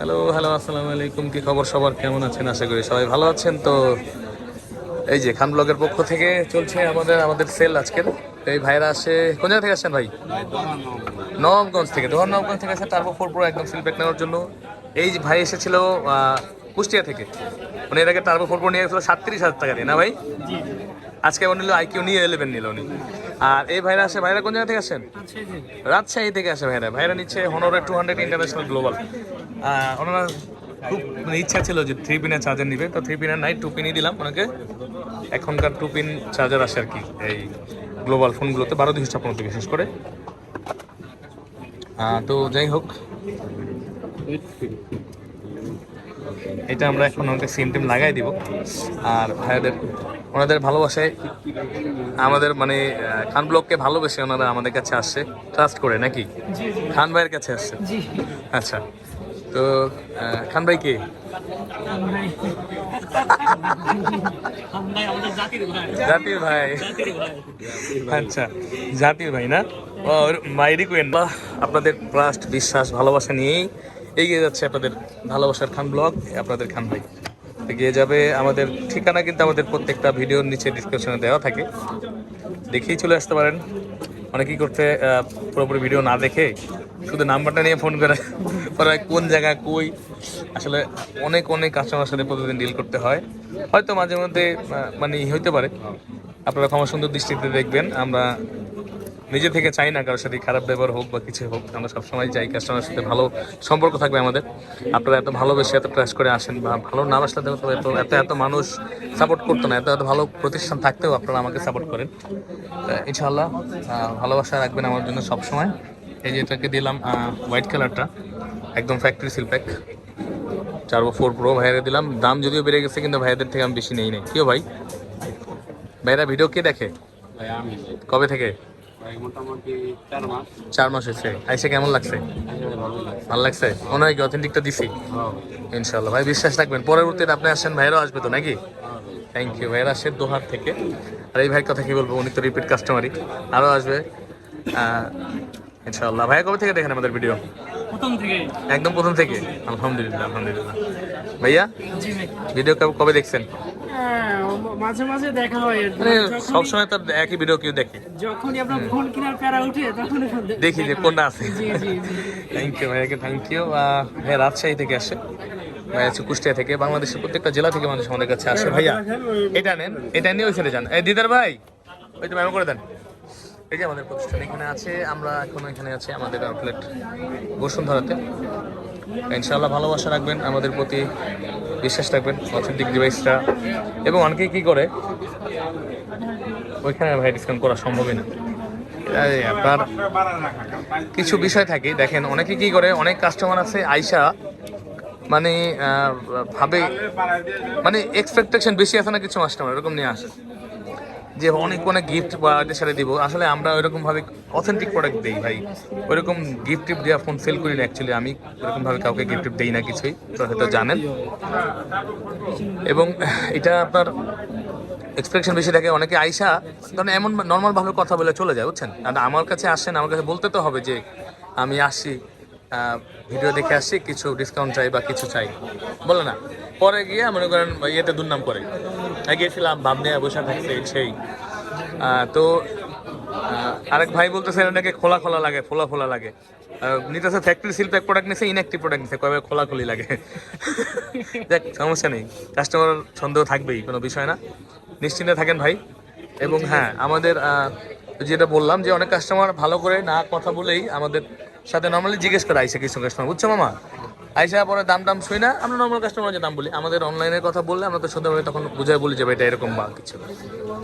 Hello hello আসসালামু আলাইকুম কি খবর সবার? কেমন আছেন? আশা করি সবাই ভালো আছেন। তো এই যে খান ব্লগের পক্ষ থেকে চলছে আমাদের আমাদের সেল আজকের। এই ভাইরা আসে কোন জায়গা থেকে আসছেন ভাই? নবগঞ্জ থেকে। দোহার নবগঞ্জ থেকে আসে তারপর ফোর প্রো একদম ফিডব্যাক নেওয়ার জন্য। এই যে ভাই এসেছিল কুষ্টিয়া থেকে। উনি এর আগে তারপর ফোর প্রো নিয়ে গেছিল সাতত্রিশ হাজার টাকা দিয়ে না ভাই? আজকে উনি নিল আইকিউ নিয়ে এলেভেন নিল উনি। আর এই ভাইরা আসে ভাইরা কোন জায়গা থেকে আসেন রাজশাহী থেকে। আসে ভাইরা। ভাইরা নিচ্ছে হনোরের টু হান্ড্রেড ইন্টারন্যাশনাল গ্লোবাল ওনারা খুব মানে ইচ্ছা ছিল যে থ্রি পিনের চার্জার নিবে। তো থ্রি পিনের নাই টু পিনই দিলাম ওনাকে। এখনকার টু পিন চার্জার আসে আর কি এই গ্লোবাল ফোনগুলোতে বারো দুশো ছাপ্পান্ন বিশেষ করে। তো যাই হোক। এটা আমরা এখন ওনাকে সিম টিম লাগাই দিব। আর ভাইয়াদের ওনাদের ভালোবাসায় আমাদের মানে খান ব্লককে ভালোবেসে ওনারা আমাদের কাছে আসছে ট্রাস্ট করে নাকি? খান ভাইয়ের কাছে আসছে আচ্ছা। তো খান ভাই কে? জাতির ভাই। আচ্ছা জাতির ভাই না? ও মাইরি কোয়েন বাহ, আপনাদের ট্রাস্ট বিশ্বাস, ভালোবাসা নিয়েই এগিয়ে যাচ্ছে আপনাদের ভালোবাসার খান ব্লগ আপনাদের খান ভাই। এগিয়ে যাবে, আমাদের ঠিকানা কিন্তু আমাদের প্রত্যেকটা ভিডিওর নিচে ডিসক্রিপশনে দেওয়া থাকে। দেখেই চলে আসতে পারেন। অনেকেই আহ, পুরোপুরি ভিডিও না দেখে শুধু নাম্বারটা নিয়ে ফোন করে পরে কোন জায়গা কই। আসলে অনেক অনেক কাস্টমার সাথে প্রতিদিন ডিল করতে হয়। হয়তো মাঝে মধ্যে মানে হইতে পারে। আপনারা ক্ষমা সুন্দর দৃষ্টিতে দেখবেন আমরা নিজে থেকে চাই না কারোর সাথে খারাপ ব্যবহার হোক বা কিছু হোক আমরা সবসময় চাই কাস্টমারের সাথে ভালো সম্পর্ক থাকবে আমাদের। আপনারা এত ভালোবেসে এত ট্রাস্ট করে আসেন বা ভালো না আসলে তো এত এত এত মানুষ সাপোর্ট করতো না এত এত ভালো প্রতিষ্ঠান থাকতেও আপনারা আমাকে সাপোর্ট করেন। তা ইনশাআল্লাহ ভালোবাসা রাখবেন আমার জন্য সবসময়। এই যে এটাকে দিলাম হোয়াইট কালারটা একদম ফ্যাক্টরি সিল প্যাক চার বা ফোর প্রো ভাইয়ারে দিলাম দাম যদিও বেড়ে গেছে কিন্তু ভাইয়াদের থেকে আমি বেশি নেই নাই কেউ ভাই? ভাইরা ভিডিও কে দেখে? কবে থেকে? চার মাস। হয়েছে। আইসে কেমন লাগছে? ভালো লাগছে? মনে হয় কি অথেন্টিকটা দিছি। ইনশাল্লাহ ভাই বিশ্বাস রাখবেন পরবর্তীতে আপনি আসেন ভাইরাও আসবে তো নাকি? থ্যাংক ইউ ভাইরা আসে দোহার থেকে। আর এই ভাইয়ের কথা কি বলব উনি তো রিপিট কাস্টমারই আরও আসবে। আহ, ইনশাল্লাহ ভাইয়া কবে থেকে দেখেন আমাদের ভিডিও প্রথম থেকে একদম প্রথম থেকে? আলহামদুলিল্লাহ আলহামদুলিল্লাহ। ভাইয়া ভিডিও কবে- কবে দেখছেন? হ্যাঁ, মাঝে মাঝে দেখা হয়। মানে সবসময় তো একই ভিডিও কেউ দেখে। যখনই আপনার ফোন কেনার প্যারা উঠে তখন দেখি। যে কোনটা আছে। জি জি জি। থ্যাংক ইউ ভাইয়াকে থ্যাংক ইউ ভাই রাজশাহী থেকে আসে। ভাই আছে কুষ্টিয়া থেকে। বাংলাদেশের প্রত্যেকটা জেলা থেকে মানুষ আমাদের কাছে আসে। ভাইয়া এটা নেন এটা নিয়ে ওই ছেড়ে যান। দিদার ভাই ওই তো ম্যাম করে দেন। এই যে আমাদের প্রতিষ্ঠান, এখানে আছে, আমরা এখন এখানে আছি আমাদের আউটলেট বসুন্ধরাতে। ইনশাআল্লাহ ভালোবাসা রাখবেন, আমাদের প্রতি বিশ্বাস রাখবেন অথেন্টিক ডিভাইসটা এবং অনেকেই কি করে? ওইখানে ভাই ডিসকাউন্ট করা সম্ভবই না। আপনার কিছু বিষয় থাকে, দেখেন, অনেকে কি করে, অনেক কাস্টমার আছে, আইসা মানে ভাবে মানে এক্সপেকটেশন বেশি আছে না কিছু কাস্টমার এরকম নিয়ে আসে। যে অনেক অনেক গিফট বা সাথে দিব। আসলে আমরা ওইরকম ভাবে অথেন্টিক প্রোডাক্ট দিই ভাই। ওইরকম গিফট টিপ দেওয়া ফোন সেল করি না অ্যাকচুয়ালি আমি। ওরকম ভাবে কাউকে গিফট টিপ দিই না কিছুই তো হয়তো জানেন। এবং এটা আপনার এক্সপেকশন বেশি থাকে অনেকে আইসা, কারণ এমন নর্মাল ভাবে কথা বলে চলে যায়, বুঝছেন? আমার কাছে আসেন, আমার কাছে বলতে তো হবে যে, আমি আসছি ভিডিও দেখে আসছি কিছু ডিসকাউন্ট চাই বা কিছু চাই। বলে না। পরে গিয়ে মনে করেন ইয়েতে দুর্নাম করে। আহ, গিয়েছিলাম নিয়ে বসে থাকছে সেই। তো আরেক ভাই বলতেছে এটাকে খোলা খোলা লাগে ফোলা ফোলা লাগে। নিতেছে ফ্যাক্টরি সিল প্যাক প্রোডাক্ট নিছে ইনঅ্যাক্টিভ প্রোডাক্ট নিছে কবে খোলা খুলি লাগে। দেখ সমস্যা নেই। কাস্টমার সন্দেহ থাকবেই কোনো বিষয় না। নিশ্চিন্তে থাকেন ভাই। এবং হ্যাঁ আমাদের যেটা বললাম যে অনেক কাস্টমার ভালো করে না কথা বলেই আমাদের সাথে নর্মালি জিজ্ঞেস করে আইসা কিছু কাস্টমার বুঝছ মামা? আইসা পরে দাম দাম শুই না, আমরা নর্মাল কাস্টমার যে দাম বলি। আমাদের অনলাইনের কথা বললে আমরা তো শুধু তখন বুঝাই বলি যে এটা এরকম বা কিছু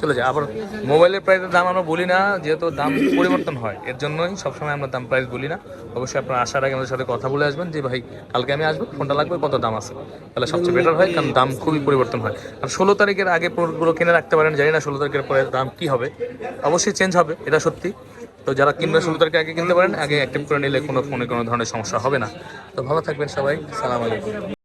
চলে যায়। আবার মোবাইলের প্রাইসের দাম আমরা বলি না, যেহেতু দাম পরিবর্তন হয়, এর জন্যই সবসময় আমরা দাম প্রাইস বলি না। অবশ্যই আপনার আসার আগে আমাদের সাথে কথা বলে আসবেন যে, ভাই, কালকে আমি আসব, ফোনটা লাগবে, কত দাম আছে? তাহলে সবচেয়ে বেটার হয়, কারণ দাম খুবই পরিবর্তন হয়। আর ষোলো তারিখের আগে প্রোডাক্টগুলো কিনে রাখতে পারেন, জানি না ষোলো তারিখের পরে দাম কী হবে। অবশ্যই চেঞ্জ হবে, এটা সত্যি। তো যারা কিনবে ষোলো তারিখে আগে কিনতে পারেন, আগে অ্যাক্টিভ করে নিলে কোনো ফোনে কোনো ধরনের সমস্যা হবে না। তো ভালো থাকবেন সবাই, সালাম আলাইকুম।